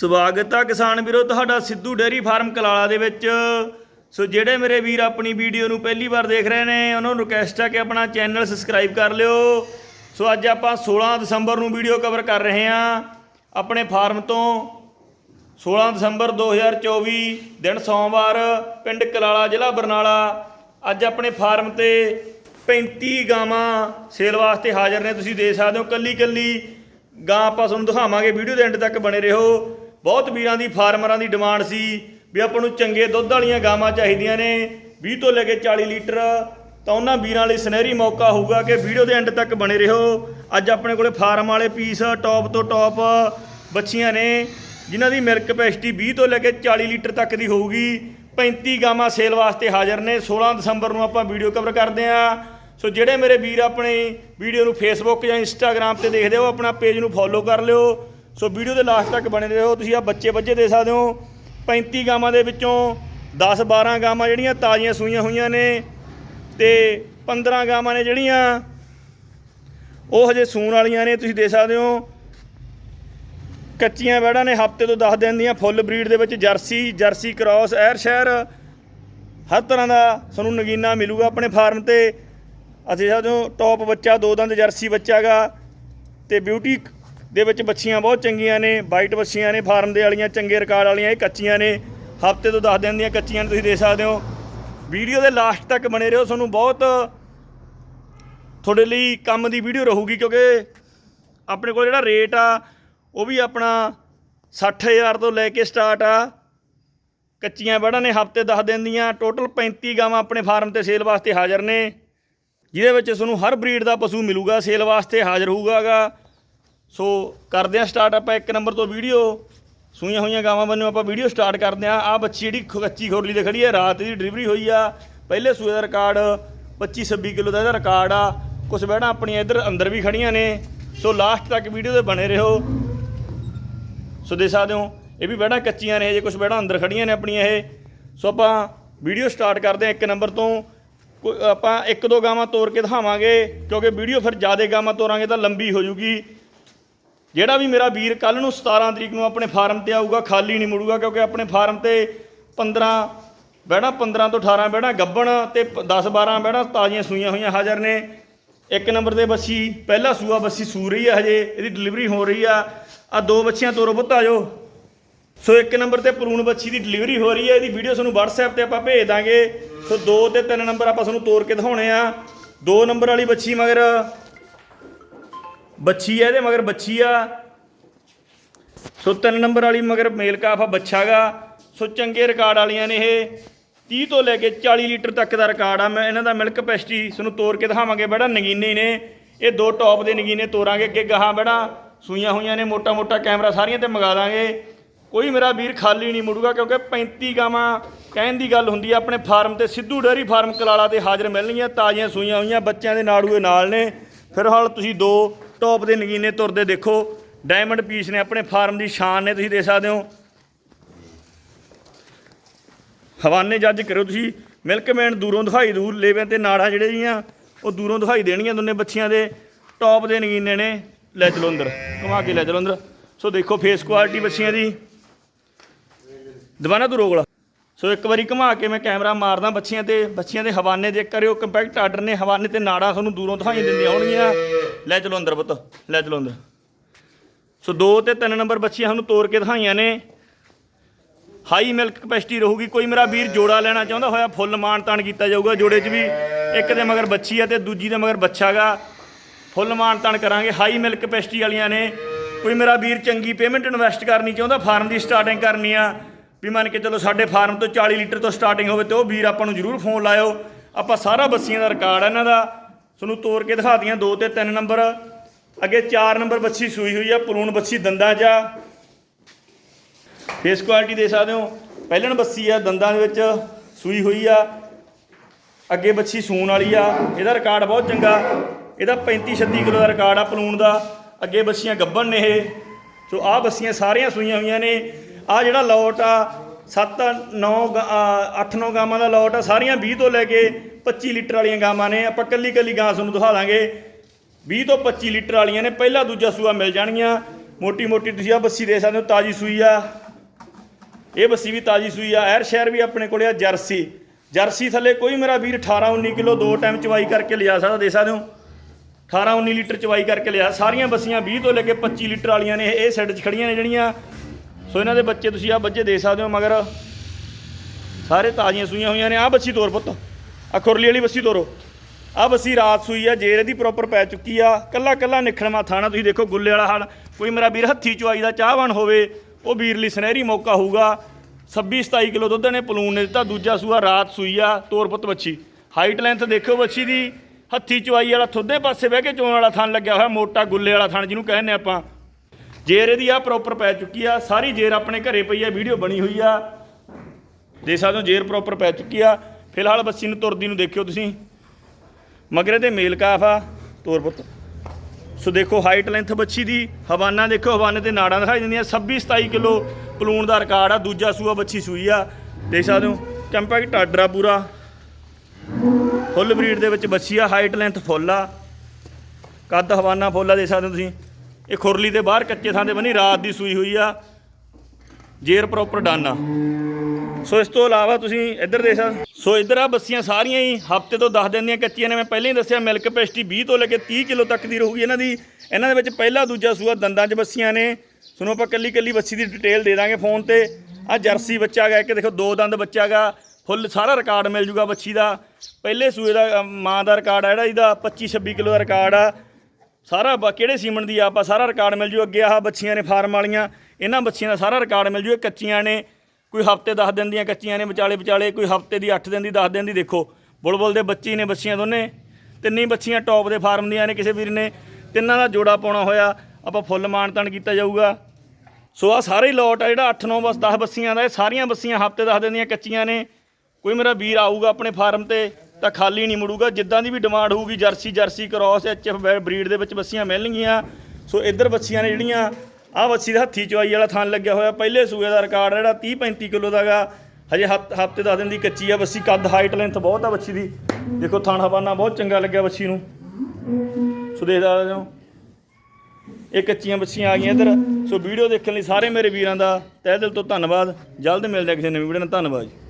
ਸਵਾਗਤ ਆ ਕਿਸਾਨ ਵੀਰੋ, ਤੁਹਾਡਾ ਸਿੱਧੂ ਡੇਅਰੀ ਫਾਰਮ ਕਲਾਲਾ ਦੇ ਵਿੱਚ। ਸੋ ਜਿਹੜੇ ਮੇਰੇ ਵੀਰ ਆਪਣੀ ਵੀਡੀਓ ਨੂੰ ਪਹਿਲੀ ਵਾਰ ਦੇਖ ਰਹੇ ਨੇ, ਉਹਨਾਂ ਨੂੰ ਰਿਕਵੈਸਟ ਆ ਕਿ ਆਪਣਾ ਚੈਨਲ ਸਬਸਕ੍ਰਾਈਬ ਕਰ ਲਿਓ। ਸੋ ਅੱਜ ਆਪਾਂ 16 ਦਸੰਬਰ ਨੂੰ ਵੀਡੀਓ ਕਵਰ ਕਰ ਰਹੇ ਹਾਂ। ਆਪਣੇ ਫਾਰਮ ਤੋਂ 16 ਦਸੰਬਰ 2024 ਦਿਨ ਸੋਮਵਾਰ, ਪਿੰਡ ਕਲਾਲਾ, ਜ਼ਿਲ੍ਹਾ ਬਰਨਾਲਾ। ਅੱਜ ਆਪਣੇ ਫਾਰਮ ਤੇ 35 ਗਾਵਾਂ ਸੇਲ ਵਾਸਤੇ ਹਾਜ਼ਰ ਨੇ, ਤੁਸੀਂ ਦੇਖ ਸਕਦੇ ਹੋ ਕੱਲੀ ਕੱਲੀ ਗਾਂ ਆਪਾਂ ਤੁਹਾਨੂੰ ਦਿਖਾਵਾਂਗੇ, ਵੀਡੀਓ ਦੇ ਐਂਡ ਤੱਕ ਬਣੇ ਰਹੋ। ਬਹੁਤ ਵੀਰਾਂ ਦੀ, ਫਾਰਮਰਾਂ ਦੀ ਡਿਮਾਂਡ ਸੀ ਵੀ ਆਪਾਂ ਨੂੰ ਚੰਗੇ ਦੁੱਧ ਵਾਲੀਆਂ ਗਾਵਾਂ ਚਾਹੀਦੀਆਂ ਨੇ। 20 ਤੋਂ ਲੈ ਕੇ 40 ਲੀਟਰ ਤਾਂ ਉਹਨਾਂ ਵੀਰਾਂ ਲਈ ਸੁਨਹਿਰੀ ਮੌਕਾ ਹੋਊਗਾ ਕਿ ਵੀਡੀਓ ਦੇ ਐਂਡ ਤੱਕ ਬਣੇ ਰਹੋ। ਅੱਜ ਆਪਣੇ ਕੋਲੇ ਫਾਰਮ ਵਾਲੇ ਪੀਸ ਟੌਪ ਤੋਂ ਟੌਪ ਬੱਚੀਆਂ ਨੇ, ਜਿਨ੍ਹਾਂ ਦੀ ਮਿਲਕ ਕਪੈਸਿਟੀ 20 ਤੋਂ ਲੈ ਕੇ 40 ਲੀਟਰ ਤੱਕ ਦੀ ਹੋਊਗੀ। 35 ਗਾਵਾਂ ਸੇਲ ਵਾਸਤੇ ਹਾਜ਼ਰ ਨੇ। 16 ਦਸੰਬਰ ਨੂੰ ਆਪਾਂ ਵੀਡੀਓ ਕਵਰ ਕਰਦੇ ਆਂ ਸੋ ਜਿਹੜੇ ਮੇਰੇ ਵੀਰ ਆਪਣੇ ਵੀਡੀਓ ਨੂੰ ਫੇਸਬੁੱਕ ਜਾਂ ਇੰਸਟਾਗ੍ਰam ਤੇ ਦੇਖਦੇ ਹੋ ਆਪਣਾ ਪੇਜ ਨੂੰ ਫੋਲੋ ਕਰ ਲਿਓ। ਸੋ ਵੀਡੀਓ ਦੇ ਲਾਸਟ ਤੱਕ ਬਣੇ ਰਹੋ, ਤੁਸੀਂ ਆ ਬੱਚੇ ਬੱਚੇ ਦੇ ਸਕਦੇ ਹੋ। 35 ਗਾਵਾਂ ਦੇ ਵਿੱਚੋਂ 10 12 ਗਾਵਾਂ ਜਿਹੜੀਆਂ ਤਾਜ਼ੀਆਂ ਸੂਈਆਂ ਹੋਈਆਂ ਨੇ ਤੇ 15 ਗਾਵਾਂ ਨੇ ਜਿਹੜੀਆਂ ਉਹ ਹਜੇ ਸੂਣ ਵਾਲੀਆਂ ਨੇ, ਤੁਸੀਂ ਦੇ ਸਕਦੇ ਹੋ। ਕੱਚੀਆਂ ਵੈੜਾਂ ਨੇ, ਹਫ਼ਤੇ ਤੋਂ 10 ਦਿਨ ਦੀਆਂ ਫੁੱਲ ਬਰੀਡ ਦੇ ਵਿੱਚ ਜਰਸੀ ਜਰਸੀ ਕ੍ਰਾਸ, ਐਰ ਸ਼ਹਿਰ। ਹਰ ਤਰ੍ਹਾਂ ਦਾ ਤੁਹਾਨੂੰ ਨਗੀਨਾ ਮਿਲੂਗਾ ਆਪਣੇ ਫਾਰਮ ਤੇ। ਅਸੀਂ ਸਕਦੇ ਹੋ ਟੌਪ ਬੱਚਾ, ਦੋ ਦੰਦ ਜਰਸੀ ਬੱਚਾਗਾ ਤੇ ਬਿਊਟੀ ਦੇ ਵਿੱਚ ਬੱਚੀਆਂ ਬਹੁਤ ਚੰਗੀਆਂ ਨੇ ਵਾਈਟ ਬੱਚੀਆਂ ਨੇ, ਫਾਰਮ ਦੇ ਵਾਲੀਆਂ, ਚੰਗੇ ਰਿਕਾਰਡ ਵਾਲੀਆਂ, ਇਹ ਕੱਚੀਆਂ ਨੇ। ਹਫ਼ਤੇ ਤੋਂ 10 ਦਿਨ ਦੀਆਂ ਕੱਚੀਆਂ ਨੇ ਤੁਸੀਂ ਦੇ ਸਕਦੇ ਹੋ। ਵੀਡੀਓ ਦੇ ਲਾਸਟ ਤੱਕ ਬਣੇ ਰਹੋ, ਤੁਹਾਨੂੰ ਬਹੁਤ ਤੁਹਾਡੇ ਲਈ ਕੰਮ ਦੀ ਵੀਡੀਓ ਰਹੂਗੀ, ਕਿਉਂਕਿ ਆਪਣੇ ਕੋਲ ਜਿਹੜਾ ਰੇਟ ਆ, ਉਹ ਵੀ ਆਪਣਾ 60000 ਤੋਂ ਲੈ ਕੇ ਸਟਾਰਟ ਆ। ਕੱਚੀਆਂ ਵੜਾਂ ਨੇ, ਹਫ਼ਤੇ 10 ਦਿਨ ਦੀਆਂ ਟੋਟਲ 35 ਗਾਵਾਂ ਆਪਣੇ ਫਾਰਮ ਤੇ ਸੇਲ ਵਾਸਤੇ ਹਾਜ਼ਰ ਨੇ, ਜਿਹਦੇ ਵਿੱਚ ਤੁਹਾਨੂੰ ਹਰ ਬਰੀਡ ਦਾ ਪਸ਼ੂ ਮਿਲੂਗਾ ਸੇਲ ਵਾਸਤੇ ਹਾਜ਼ਰ ਹੋਊਗਾਗਾ ਸੋ ਕਰਦੇ ਆ ਸਟਾਰਟ ਆਪਾਂ ਇੱਕ ਨੰਬਰ ਤੋਂ ਵੀਡੀਓ ਸੂਈਆਂ ਹੋਈਆਂ ਗਾਵਾਂ ਵੱਲੋਂ ਆਪਾਂ ਵੀਡੀਓ ਸਟਾਰਟ ਕਰਦੇ ਆ ਆ ਬੱਚੀ ਜਿਹੜੀ ਖ- ਕੱਚੀ ਖੋਰਲੀ ਤੇ ਖੜੀ ਹੈ, ਰਾਤ ਦੀ ਡਿਲੀਵਰੀ ਹੋਈ ਆ। ਪਹਿਲੇ ਸੂਏ ਦਾ ਰਿਕਾਰਡ 25 26 ਕਿਲੋ ਦਾ ਇਹਦਾ ਰਿਕਾਰਡ ਆ। ਕੁਝ ਬਹਿਣਾ ਆਪਣੀਆਂ ਇੱਧਰ ਅੰਦਰ ਵੀ ਖੜੀਆਂ ਨੇ। ਸੋ ਲਾਸਟ ਤੱਕ ਵੀਡੀਓ ਦੇ ਬਣੇ ਰਹੋ। ਸੋ ਦੇ ਸਕਦੇ ਹੋ, ਇਹ ਵੀ ਬਹਿਣਾ ਕੱਚੀਆਂ ਨੇ ਜੇ ਕੁਝ ਬਹਿਣਾ ਅੰਦਰ ਖੜੀਆਂ ਨੇ ਆਪਣੀਆਂ ਇਹ। ਸੋ ਆਪਾਂ ਵੀਡੀਓ ਸਟਾਰਟ ਕਰਦੇ ਹਾਂ ਇੱਕ ਨੰਬਰ ਤੋਂ। ਕੋਈ ਆਪਾਂ ਇੱਕ ਦੋ ਗਾਵਾਂ ਤੋੜ ਕੇ ਦਿਖਾਵਾਂਗੇ, ਕਿਉਂਕਿ ਵੀਡੀਓ ਫਿਰ ਜ਼ਿਆਦਾ ਗਾਵਾਂ ਤੋਰਾਂਗੇ ਤਾਂ ਲੰਬੀ ਹੋ ਜੂਗੀ। ਜਿਹੜਾ ਵੀ ਮੇਰਾ ਵੀਰ ਕੱਲ ਨੂੰ 17 ਤਰੀਕ ਨੂੰ ਆਪਣੇ ਫਾਰਮ ਤੇ ਆਊਗਾ, ਖਾਲੀ ਨਹੀਂ ਮੁੜੂਗਾ ਕਿਉਂਕਿ ਆਪਣੇ ਫਾਰਮ ਤੇ 15 ਬਹਿਣਾ 15 ਤੋਂ 18 ਬਹਿਣਾ, ਗੱਬਣ ਤੇ 10 12 ਬਹਿਣਾ, ਤਾਜ਼ੀਆਂ ਸੂਈਆਂ ਹੋਈਆਂ ਹਾਜ਼ਰ ਨੇ। ਇੱਕ ਨੰਬਰ ਤੇ ਬੱਸੀ, ਪਹਿਲਾ ਸੂਆ ਬੱਸੀ ਸੂ ਰਹੀ ਆ ਹਜੇ, ਇਹਦੀ ਡਿਲੀਵਰੀ ਹੋ ਰਹੀ ਆ। ਆ ਦੋ ਬੱਚੀਆਂ ਤੋਰੋ ਪੁੱਤ, ਆ ਜਾਓ। ਸੋ ਇੱਕ ਨੰਬਰ ਤੇ ਪਲੂਣ ਬੱਚੀ ਦੀ ਡਿਲੀਵਰੀ ਹੋ ਰਹੀ ਹੈ ਇਹਦੀ ਵੀਡੀਓ ਤੁਹਾਨੂੰ WhatsApp ਤੇ ਆਪਾਂ ਭੇਜ ਦਾਂਗੇ। ਸੋ ਦੋ ਤੇ ਤਿੰਨ ਨੰਬਰ ਆਪਾਂ ਤੁਹਾਨੂੰ ਤੋਰ ਕੇ ਦਿਖਾਉਣੇ ਆ। ਦੋ ਨੰਬਰ ਵਾਲੀ ਬੱਚੀ ਮਗਰ ਬੱਚੀ ਹੈ ਇਹਦੇ, ਮਗਰ ਬੱਚੀ ਆ। ਸੋ ਤਿੰਨ ਨੰਬਰ ਵਾਲੀ ਮਗਰ ਮੇਲ ਕਾਫ ਆ ਬੱਚਾਗਾ ਸੋ ਚੰਗੇ ਰਿਕਾਰਡ ਵਾਲੀਆਂ ਨੇ ਇਹ। 30 ਤੋਂ ਲੈ ਕੇ 40 ਲੀਟਰ ਤੱਕ ਦਾ ਰਿਕਾਰਡ ਆ। ਮੈਂ ਇਹਨਾਂ ਦਾ ਮਿਲਕ ਕਪੈਸਿਟੀ ਤੁਹਾਨੂੰ ਤੋਰ ਕੇ ਦਿਖਾਵਾਂਗੇ। ਬੜਾ ਨਗੀਨੇ ਨੇ। ਇਹ ਦੋ ਟੌਪ ਦੇ ਨਗੀਨੇ ਤੋਰਾਂਗੇ, ਅੱਗੇ ਗਾਹਾਂ ਬੜਾ। ਸੂਈਆਂ ਹੋਈਆਂ ਨੇ, ਮੋਟਾ ਮੋਟਾ ਕੈਮਰਾ ਸਾਰੀਆਂ ਤੇ ਮੰਗਾ ਦਾਂਗੇ। ਕੋਈ ਮੇਰਾ ਵੀਰ ਖਾਲੀ ਨਹੀਂ ਮੁੜੂਗਾ, ਕਿਉਂਕਿ 35 ਗਾਵਾਂ ਕਹਿਣ ਦੀ ਗੱਲ ਹੁੰਦੀ ਆ, ਆਪਣੇ ਫਾਰਮ ਤੇ ਸਿੱਧੂ ਡੇਅਰੀ ਫਾਰਮ ਕਲਾਲਾ ਤੇ ਹਾਜ਼ਰ ਮਿਲਣਗੀਆਂ, ਤਾਜ਼ੀਆਂ ਸੂਈਆਂ ਹੋਈਆਂ, ਬੱਚਿਆਂ ਦੇ ਨਾੜੂਏ ਨਾਲ ਨੇ। ਫਿਲਹਾਲ ਤੁਸੀਂ ਦੋ ਟੌਪ ਦੇ ਨਗੀਨੇ ਤੁਰਦੇ ਦੇਖੋ। ਡਾਇਮੰਡ ਪੀਸ ਨੇ ਆਪਣੇ ਫਾਰਮ ਦੀ ਸ਼ਾਨ ਨੇ, ਤੁਸੀਂ ਦੇਖ ਸਕਦੇ ਹੋ। ਹਵਾਨੇ ਜੱਜ ਕਰਿਓ ਤੁਸੀਂ। ਮਿਲਕਮੈਨ ਦੂਰੋਂ ਦਿਖਾਈ ਦੂਰ ਲੇਵੇਂ ਤੇ ਨਾੜਾਂ ਜਿਹੜੇ ਜੀਆਂ, ਉਹ ਦੂਰੋਂ ਦਿਖਾਈ ਦੇਣਗੀਆਂ ਦੋਨੇ ਬੱਚੀਆਂ ਦੇ। ਟੌਪ ਦੇ ਨਗੀਨੇ ਨੇ, ਲੈ ਚਲੋ ਅੰਦਰ, ਘੁਮਾ ਕੇ ਲੈ ਚਲੋ ਅੰਦਰ। ਸੋ ਦੇਖੋ ਫੇਸ ਕੁਆਲਿਟੀ ਬੱਚੀਆਂ ਦੀ। ਦਵਾਨਾ ਤੂੰ ਰੋਕ ਸੋ ਇੱਕ ਵਾਰੀ ਘੁਮਾ ਕੇ ਮੈਂ ਕੈਮਰਾ ਮਾਰਦਾ ਬੱਚੀਆਂ ਤੇ ਬੱਚੀਆਂ ਦੇ ਹਵਾਨੇ ਦੇ ਕਰਿਓ ਕੰਪੈਕਟ ਆਰਡਰ ਨੇ, ਹਵਾਨੇ ਤੇ ਨਾੜਾਂ ਤੁਹਾਨੂੰ ਦੂਰੋਂ ਦਿਖਾਈ ਦਿੰਦੀਆਂ ਹੋਣਗੀਆਂ। ਲੈ ਚਲੋ ਅੰਦਰ ਪੁੱਤ, ਲੈ ਚਲੋ ਅੰਦਰ। ਸੋ ਦੋ ਤੇ ਤਿੰਨ ਨੰਬਰ ਬੱਚੀਆਂ ਤੁਹਾਨੂੰ ਤੋੜ ਕੇ ਦਿਖਾਈਆਂ ਨੇ। ਹਾਈ ਮਿਲਕ ਕਪੈਸਿਟੀ ਰਹੂਗੀ, ਕੋਈ ਮੇਰਾ ਵੀਰ ਜੋੜਾ ਲੈਣਾ ਚਾਹੁੰਦਾ ਹੋਇਆ, ਫੁੱਲ ਮਾਨ ਤਾਨ ਕੀਤਾ ਜਾਊਗਾ ਜੋੜੇ 'ਚ ਵੀ। ਇੱਕ ਦੇ ਮਗਰ ਬੱਚੀ ਆ ਤੇ ਦੂਜੀ ਦੇ ਮਗਰ ਬੱਚਾਗਾ ਫੁੱਲ ਮਾਨ ਤਾਨ ਕਰਾਂਗੇ ਹਾਈ ਮਿਲਕ ਕਪੈਸਿਟੀ ਵਾਲੀਆਂ ਨੇ। ਕੋਈ ਮੇਰਾ ਵੀਰ ਚੰਗੀ ਪੇਮੈਂਟ ਇਨਵੈਸਟ ਕਰਨੀ ਚਾਹੁੰਦਾ ਫਾਰਮ ਦੀ ਸਟਾਰਟਿੰਗ ਕਰਨੀ ਆ। ਵੀ ਮੰਨ ਕੇ ਚਲੋ ਸਾਡੇ ਫਾਰਮ ਤੋਂ 40 ਲੀਟਰ ਤੋਂ ਸਟਾਰਟਿੰਗ ਹੋਵੇ ਤੇ ਉਹ ਵੀਰ ਆਪਾਂ ਨੂੰ ਜ਼ਰੂਰ ਫੋਨ ਲਾਇਓ। ਆਪਾਂ ਸਾਰਾ ਬੱਸੀਆਂ ਦਾ ਰਿਕਾਰਡ ਆ ਇਹਨਾਂ ਦਾ। ਤੁਹਾਨੂੰ ਤੋੜ ਕੇ ਦਿਖਾ ਦੀਆਂ ਦੋ ਤੇ ਤਿੰਨ ਨੰਬਰ ਅੱਗੇ 4 ਨੰਬਰ ਬੱਸੀ ਸੂਈ ਹੋਈ ਆ ਪਲੂਣ ਬੱਸੀ ਦੰਦਾਂ 'ਚ ਆ ਫੇਸ ਕੁਆਲਿਟੀ ਦੇ ਸਕਦੇ ਹੋ। ਪਹਿਲਣ ਬੱਸੀ ਆ, ਦੰਦਾਂ ਦੇ ਵਿੱਚ ਸੂਈ ਹੋਈ ਆ। ਅੱਗੇ ਬੱਚੀ ਸੂਣ ਵਾਲੀ ਆ। ਇਹਦਾ ਰਿਕਾਰਡ ਬਹੁਤ ਚੰਗਾ। ਇਹਦਾ 35 36 ਕਿਲੋ ਦਾ ਰਿਕਾਰਡ ਆ ਪਲੂਣ ਦਾ। ਅੱਗੇ ਬੱਸੀਆਂ ਗੱਬਣ ਨੇ ਇਹ। ਸੋ ਆਹ ਬੱਸੀਆਂ ਸਾਰੀਆਂ ਸੂਈਆਂ ਹੋਈਆਂ ਨੇ। ਆ ਜਿਹੜਾ ਲੋਟ ਆ 7 9 8 9 ਗਾਵਾਂ ਦਾ ਲੋਟ ਆ, ਸਾਰੀਆਂ 20 ਤੋਂ ਲੈ ਕੇ 25 ਲੀਟਰ ਵਾਲੀਆਂ ਗਾਵਾਂ ਨੇ। ਆਪਾਂ ਕੱਲੀ ਕੱਲੀ ਗਾਂ ਤੁਹਾਨੂੰ ਦਿਖਾ ਦਾਂਗੇ। 20 ਤੋਂ 25 ਲੀਟਰ ਵਾਲੀਆਂ ਨੇ, ਪਹਿਲਾ ਦੂਜਾ ਸੂਆ ਮਿਲ ਜਾਣਗੀਆਂ। ਮੋਟੀ ਮੋਟੀ ਤੁਸੀਂ ਆ ਬੱਸੀ ਦੇ ਸਕਦੇ ਹੋ, ਤਾਜੀ ਸੂਈ ਆ। ਇਹ ਬੱਸੀ ਵੀ ਤਾਜੀ ਸੂਈ ਆ। ਐਰ ਸ਼ਹਿਰ ਵੀ ਆਪਣੇ ਕੋਲੇ ਆ, ਜਰਸੀ। ਜਰਸੀ ਥੱਲੇ ਕੋਈ ਮੇਰਾ ਵੀਰ 18 19 ਕਿਲੋ ਦੋ ਟਾਈਮ ਚਵਾਈ ਕਰਕੇ ਲਿਜਾ ਸਕਦਾ ਦੇ ਸਕਦੇ ਹੋ। 18 19 ਲੀਟਰ ਚਵਾਈ ਕਰਕੇ ਲਿਆ ਸਾਰੀਆਂ ਬੱਸੀਆਂ 20 ਤੋਂ ਲੈ ਕੇ 25 ਲੀਟਰ ਵਾਲੀਆਂ ਨੇ। ਇਹ ਸਾਈਡ 'ਚ ਖੜੀਆਂ ਨੇ ਜਿਹੜੀਆਂ। ਸੋ ਇਹਨਾਂ ਦੇ ਬੱਚੇ ਤੁਸੀਂ ਆ ਬੱਚੇ ਦੇ ਸਕਦੇ ਹੋ ਮਗਰ। ਸਾਰੇ ਤਾਜ਼ੀਆਂ ਸੂਈਆਂ ਹੋਈਆਂ ਨੇ। ਆ ਬੱਸੀ ਤੋਰ ਪੁੱਤ। ਆ ਖੁਰਲੀ ਵਾਲੀ ਬੱਸੀ ਤੋਰੋ। ਆ ਬੱਸੀ ਰਾਤ ਸੂਈ ਆ, ਜੇਰ ਇਹਦੀ ਪ੍ਰੋਪਰ ਪੈ ਚੁੱਕੀ ਆ। ਕੱਲਾ ਕੱਲਾ ਨਿਖੜਮਾ ਥਾਣਾ, ਤੁਸੀਂ ਦੇਖੋ ਗੁੱਲੇ ਵਾਲਾ ਹਾਲ। ਕੋਈ ਮੇਰਾ ਵੀਰ ਹੱਥੀ ਚੁਆਈ ਦਾ ਚਾਹਵਾਨ ਹੋਵੇ, ਉਹ ਵੀਰ ਲਈ ਸੁਨਹਿਰੀ ਮੌਕਾ ਹੋਊਗਾ। 26 27 ਕਿਲੋ ਦੁੱਧ ਨੇ ਪਲੂਨ ਨੇ ਦਿੱਤਾ। ਦੂਜਾ ਸੂਆ ਰਾਤ ਸੂਈ ਆ, ਤੋਰ ਪੁੱਤ ਬੱਚੀ ਹਾਈਟ ਲੈਂਥ ਦੇਖੋ ਬੱਚੀ ਦੀ। ਹੱਥੀ ਚਵਾਈ ਵਾਲਾ ਥੋਦੇ ਪਾਸੇ ਬਹਿ ਕੇ ਚੋਣ ਵਾਲਾ ਥਣ ਲੱਗਿਆ ਹੋਇਆ, ਮੋਟਾ ਗੁੱਲੇ ਵਾਲਾ ਥਣ ਜਿਹਨੂੰ ਕਹਿੰਦੇ ਆਪਾਂ। ਜੇਰ ਇਹਦੀ ਆ ਪ੍ਰੋਪਰ ਪੈ ਚੁੱਕੀ ਆ, ਸਾਰੀ ਜੇਰ ਆਪਣੇ ਘਰੇ ਪਈ ਆ ਵੀਡੀਓ ਬਣੀ ਹੋਈ ਆ। ਦੇ ਸਕਦੇ ਹੋ, ਜੇਰ ਪ੍ਰੋਪਰ ਪੈ ਚੁੱਕੀ ਆ। ਫਿਲਹਾਲ ਬੱਸੀ ਨੂੰ ਤੁਰਦੀ ਨੂੰ ਦੇਖਿਓ ਤੁਸੀਂ। ਮਗਰੇ ਤੇ ਮੇਲ ਕਾਫ ਆ। ਤੋਰ ਪੁੱਤ। ਸੋ ਦੇਖੋ ਹਾਈਟ ਲੈਂਥ ਬੱਚੀ ਦੀ, ਹਵਾਨਾ ਦੇਖੋ, ਹਵਾਨੇ ਤੇ ਨਾੜਾਂ ਦਿਖਾਈ ਦਿੰਦੀਆਂ। 26 27 ਕਿਲੋ ਪਲੂਣ ਦਾ ਰਿਕਾਰਡ ਆ, ਦੂਜਾ ਸੂਆ ਬੱਚੀ ਸੂਈ ਆ। ਦੇਖ ਸਕਦੇ ਹੋ ਕੰਪੈਕਟ ਆਰਡਰ ਆ ਪੂਰਾ। ਫੁੱਲ ਬਰੀਡ ਦੇ ਵਿੱਚ ਬੱਚੀ ਆ ਹਾਈਟ ਲੈਂਥ ਫੁੱਲ ਆ। ਕੱਦ ਹਵਾਨਾ ਫੁੱਲ ਆ, ਦੇਖ ਸਕਦੇ ਹੋ ਤੁਸੀਂ। ਇਹ ਖੁਰਲੀ ਦੇ ਬਾਹਰ ਕੱਚੇ ਥਾਂ ਤੇ ਬਣੀ, ਰਾਤ ਦੀ ਸੂਈ ਹੋਈ ਆ। ਜੇਰ ਪ੍ਰੋਪਰ ਡਨ ਆ। ਸੋ ਇਸ ਤੋਂ ਇਲਾਵਾ ਤੁਸੀਂ ਇੱਧਰ ਦੇਖ ਸਕਦੇ ਸੋ ਇੱਧਰ ਆ ਬੱਸੀਆਂ ਸਾਰੀਆਂ ਹੀ, ਹਫ਼ਤੇ ਤੋਂ 10 ਦਿਨ ਦੀਆਂ ਕੱਚੀਆਂ ਨੇ। ਮੈਂ ਪਹਿਲਾਂ ਹੀ ਦੱਸਿਆ ਮਿਲਕ ਕਪੈਸਿਟੀ 20 ਤੋਂ ਲੈ ਕੇ 30 ਕਿਲੋ ਤੱਕ ਦੀ ਰਹੂਗੀ ਇਹਨਾਂ ਦੀ। ਇਹਨਾਂ ਦੇ ਵਿੱਚ ਪਹਿਲਾ ਦੂਜਾ ਸੂਆ ਦੰਦਾਂ 'ਚ ਬੱਸੀਆਂ ਨੇ। ਤੁਹਾਨੂੰ ਆਪਾਂ ਕੱਲੀ ਕੱਲੀ ਬੱਸੀ ਦੀ ਡਿਟੇਲ ਦੇ ਦਾਂਗੇ ਫੋਨ ਤੇ। ਆ ਜਰਸੀ ਬੱਚਾ ਹੈਗਾ, ਇੱਕ ਦੇਖੋ, ਦੋ ਦੰਦ ਬੱਚਾ ਗਾ ਫੁੱਲ ਸਾਰਾ ਰਿਕਾਰਡ ਮਿਲ ਜੂਗਾ ਬੱਚੀ ਦਾ। ਪਹਿਲੇ ਸੂਏ ਦਾ ਮਾਂ ਦਾ ਰਿਕਾਰਡ ਆ ਜਿਹੜਾ, ਇਹਦਾ 25 26 ਕਿਲੋ ਦਾ ਰਿਕਾਰਡ ਆ। ਸਾਰਾ ਬ- ਕਿਹੜੇ ਸੀਮਨ ਦੀ ਆ ਆਪਾਂ ਸਾਰਾ ਰਿਕਾਰਡ ਮਿਲ ਜੂ। ਅੱਗੇ ਆਹ ਬੱਚੀਆਂ ਨੇ ਫਾਰਮ ਵਾਲੀਆਂ, ਇਹਨਾਂ ਬੱਚੀਆਂ ਦਾ ਸਾਰਾ ਰਿਕਾਰਡ ਮਿਲ ਜੂ। ਇਹ ਕੱਚੀਆਂ ਨੇ, ਕੋਈ ਹਫ਼ਤੇ 10 ਦਿਨ ਦੀਆਂ ਕੱਚੀਆਂ ਨੇ, ਵਿਚਾਲੇ ਵਿਚਾਲੇ ਕੋਈ ਹਫ਼ਤੇ ਦੀ 8 ਦਿਨ ਦੀ 10 ਦਿਨ ਦੀ ਦੇਖੋ। ਬੁਲਬੁਲ ਦੇ ਬੱਚੀ ਨੇ ਬੱਚੀਆਂ ਦੋਨੇ। ਤਿੰਨੇ ਹੀ ਬੱਚੀਆਂ ਟੌਪ ਦੇ ਫਾਰਮ ਦੀਆਂ ਨੇ ਕਿਸੇ ਵੀਰ ਨੇ। ਤਿੰਨਾਂ ਦਾ ਜੋੜਾ ਪਾਉਣਾ ਹੋਇਆ। ਆਪਾਂ ਫੁੱਲ ਮਾਨਤਾਨ ਕੀਤਾ ਜਾਊਗਾ। ਸੋ ਆ ਸਾਰੇ ਹੀ ਲੋਟ ਆ ਜਿਹੜਾ 8 9 ਬਸ 10 ਬੱਸੀਆਂ ਦਾ। ਇਹ ਸਾਰੀਆਂ ਬੱਸੀਆਂ ਹਫ਼ਤੇ 10 ਦਿਨ ਦੀਆਂ ਕੱਚੀਆਂ ਨੇ। ਕੋਈ ਮੇਰਾ ਵੀਰ ਆਊਗਾ ਆਪਣੇ ਫਾਰਮ ਤੇ। ਤਾਂ ਖਾਲੀ ਨਹੀਂ ਮੁੜੂਗਾ। ਜਿੱਦਾਂ ਦੀ ਵੀ ਡਿਮਾਂਡ ਹੋਊਗੀ, jersey jersey cross HF breed ਦੇ ਵਿੱਚ ਬੱਸੀਆਂ ਮਿਲਣਗੀਆਂ। ਸੋ ਇੱਧਰ ਬੱਸੀਆਂ ਨੇ ਜਿਹੜੀਆਂ, ਆਹ ਬੱਸੀ ਦਾ ਹੱਥੀ ਚਵਾਈ ਵਾਲਾ ਥਣ ਲੱਗਿਆ ਹੋਇਆ। ਪਹਿਲੇ ਸੂਏ ਦਾ ਰਿਕਾਰਡ ਜਿਹੜਾ 30 35 ਕਿਲੋ ਦਾਗਾ ਹਜੇ ਹਫ਼ਤੇ 10 ਦਿਨ ਦੀ ਕੱਚੀ ਆ ਬੱਸੀ ਕੱਦ ਹਾਈਟ ਲੈਂਥ ਬਹੁਤ ਆ ਬੱਸੀ ਦੀ। ਦੇਖੋ ਥਾਣ ਹਵਾਨਾ ਬਹੁਤ ਚੰਗਾ ਲੱਗਿਆ ਬੱਸੀ ਨੂੰ। ਸੋ ਦੇਖਦਾ ਜਾਓ ਇਹ ਕੱਚੀਆਂ ਬੱਚੀਆਂ ਆ ਗਈਆਂ ਇੱਧਰ। ਸੋ ਵੀਡੀਓ ਦੇਖਣ ਲਈ ਸਾਰੇ ਮੇਰੇ ਵੀਰਾਂ ਦਾ ਤਹਿ ਦਿਲ ਤੋਂ ਧੰਨਵਾਦ। ਜਲਦ ਮਿਲਦੇ ਹਾਂ ਕਿਸੇ ਨਵੀਂ ਵੀਡੀਓ ਨਾਲ। ਧੰਨਵਾਦ ਜੀ।